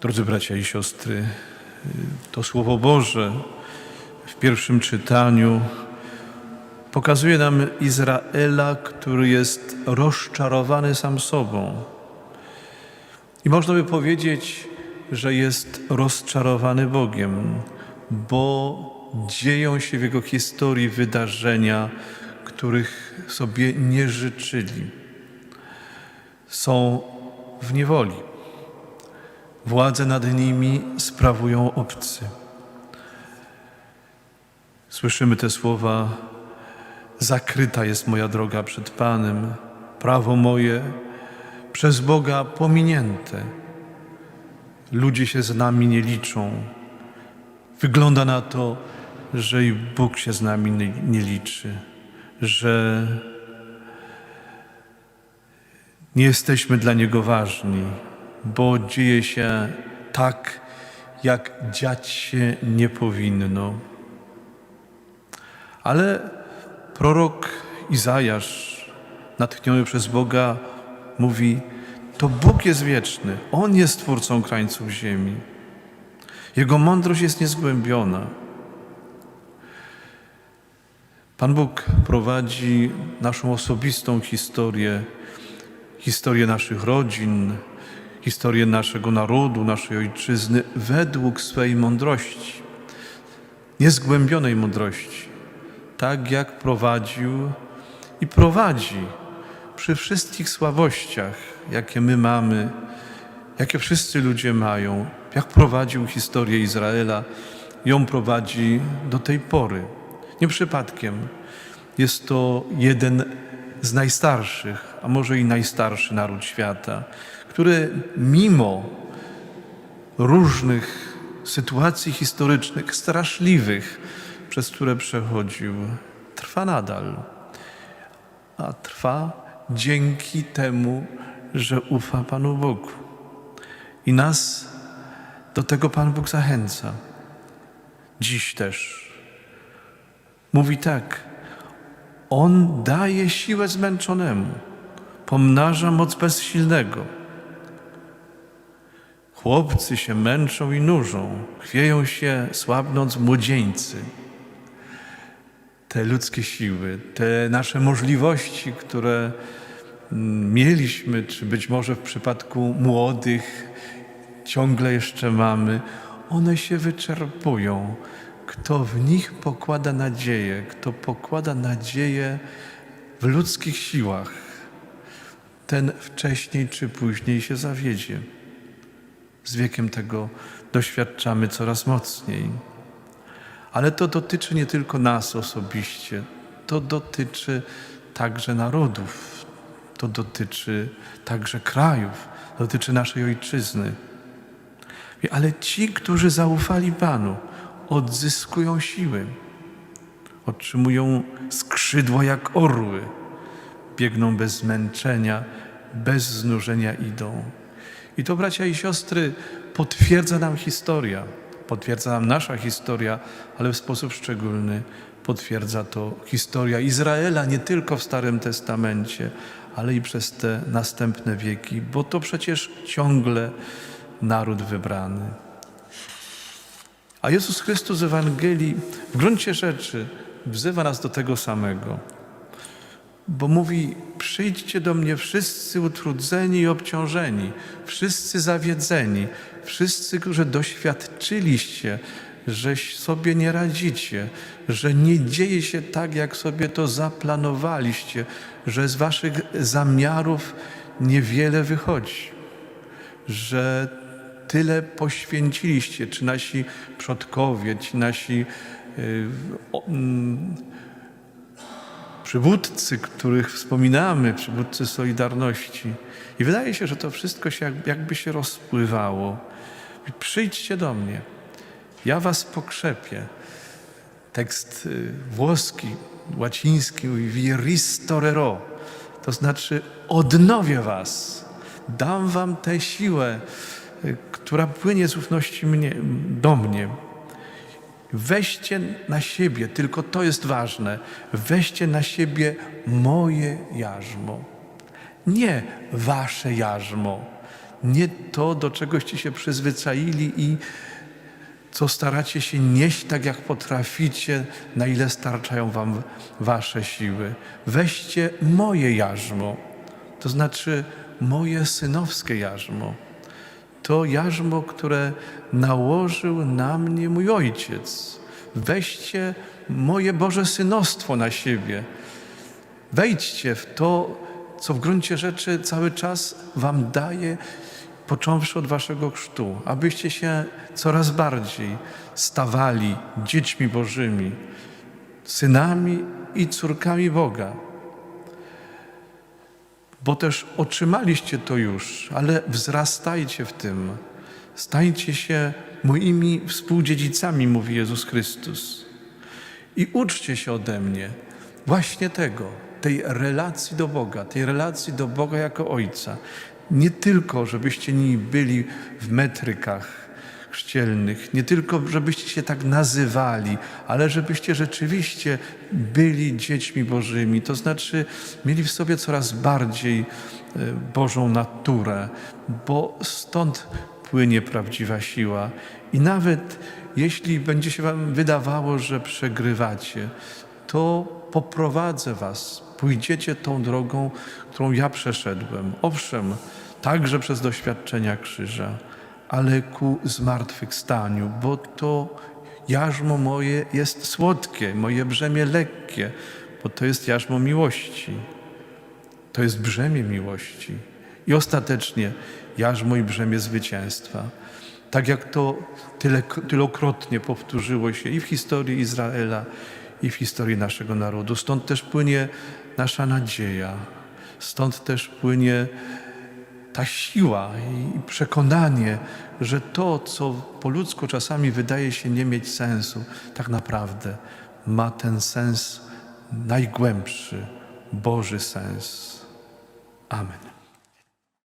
Drodzy bracia i siostry, to Słowo Boże w pierwszym czytaniu pokazuje nam Izraela, który jest rozczarowany sam sobą. I można by powiedzieć, że jest rozczarowany Bogiem, bo dzieją się w jego historii wydarzenia, których sobie nie życzyli. Są w niewoli. Władzę nad nimi sprawują obcy. Słyszymy te słowa: Zakryta jest moja droga przed Panem, prawo moje przez Boga pominięte. Ludzie się z nami nie liczą. Wygląda na to, że i Bóg się z nami nie, nie liczy, że nie jesteśmy dla Niego ważni, bo dzieje się tak, jak dziać się nie powinno. Ale prorok Izajasz, natchniony przez Boga, mówi: To Bóg jest wieczny, On jest twórcą krańców ziemi. Jego mądrość jest niezgłębiona. Pan Bóg prowadzi naszą osobistą historię, historię naszych rodzin, historię naszego narodu, naszej ojczyzny według swej mądrości, niezgłębionej mądrości, tak jak prowadził i prowadzi przy wszystkich słabościach, jakie my mamy, jakie wszyscy ludzie mają, jak prowadził historię Izraela, ją prowadzi do tej pory. Nie przypadkiem jest to jeden z najstarszych, a może i najstarszy naród świata, który mimo różnych sytuacji historycznych, straszliwych, przez które przechodził, trwa nadal. A trwa dzięki temu, że ufa Panu Bogu. I nas do tego Pan Bóg zachęca. Dziś też. Mówi tak: On daje siłę zmęczonemu, pomnaża moc bezsilnego. Chłopcy się męczą i nużą, chwieją się słabnąc młodzieńcy. Te ludzkie siły, te nasze możliwości, które mm, mieliśmy, czy być może w przypadku młodych ciągle jeszcze mamy, one się wyczerpują. Kto w nich pokłada nadzieję, kto pokłada nadzieję w ludzkich siłach, ten wcześniej czy później się zawiedzie. Z wiekiem tego doświadczamy coraz mocniej. Ale to dotyczy nie tylko nas osobiście, to dotyczy także narodów, to dotyczy także krajów, dotyczy naszej ojczyzny. Ale ci, którzy zaufali Panu, odzyskują siły, otrzymują skrzydła jak orły, biegną bez zmęczenia, bez znużenia idą. I to, bracia i siostry, potwierdza nam historia, potwierdza nam nasza historia, ale w sposób szczególny potwierdza to historia Izraela nie tylko w Starym Testamencie, ale i przez te następne wieki, bo to przecież ciągle naród wybrany. A Jezus Chrystus w Ewangelii w gruncie rzeczy wzywa nas do tego samego, bo mówi: Przyjdźcie do mnie wszyscy utrudzeni i obciążeni, wszyscy zawiedzeni, wszyscy, którzy doświadczyliście, że sobie nie radzicie, że nie dzieje się tak, jak sobie to zaplanowaliście, że z waszych zamiarów niewiele wychodzi, że tyle poświęciliście, czy nasi przodkowie, ci nasi yy, o, mm, przywódcy, których wspominamy, przywódcy Solidarności. I wydaje się, że to wszystko się jakby się rozpływało. Przyjdźcie do mnie, ja was pokrzepię. Tekst y, włoski, łaciński mówi vi ristorerò, to znaczy odnowię was, dam wam tę siłę, y, która płynie z ufności mnie, do mnie. Weźcie na siebie, tylko to jest ważne, weźcie na siebie moje jarzmo. Nie wasze jarzmo, nie to, do czegoście się przyzwyczaili i co staracie się nieść tak, jak potraficie, na ile starczają wam wasze siły. Weźcie moje jarzmo, to znaczy moje synowskie jarzmo. To jarzmo, które nałożył na mnie mój ojciec. Weźcie moje Boże synostwo na siebie. Wejdźcie w to, co w gruncie rzeczy cały czas wam daje, począwszy od waszego chrztu, abyście się coraz bardziej stawali dziećmi Bożymi, synami i córkami Boga. Bo też otrzymaliście to już, ale wzrastajcie w tym. Stańcie się moimi współdziedzicami, mówi Jezus Chrystus. I uczcie się ode mnie właśnie tego, tej relacji do Boga, tej relacji do Boga jako Ojca. Nie tylko, żebyście nimi byli w metrykach chrzcielnych, nie tylko, żebyście się tak nazywali, ale żebyście rzeczywiście byli dziećmi Bożymi, to znaczy mieli w sobie coraz bardziej e, Bożą naturę, bo stąd płynie prawdziwa siła. I nawet jeśli będzie się Wam wydawało, że przegrywacie, to poprowadzę Was, pójdziecie tą drogą, którą ja przeszedłem. Owszem, także przez doświadczenia krzyża, ale ku zmartwychwstaniu, bo to jarzmo moje jest słodkie, moje brzemię lekkie, bo to jest jarzmo miłości. To jest brzemię miłości. I ostatecznie jarzmo i brzemię zwycięstwa. Tak jak to tyle, tylokrotnie powtórzyło się i w historii Izraela, i w historii naszego narodu. Stąd też płynie nasza nadzieja, stąd też płynie ta siła i przekonanie, że to, co po ludzku czasami wydaje się nie mieć sensu, tak naprawdę ma ten sens najgłębszy, Boży sens. Amen.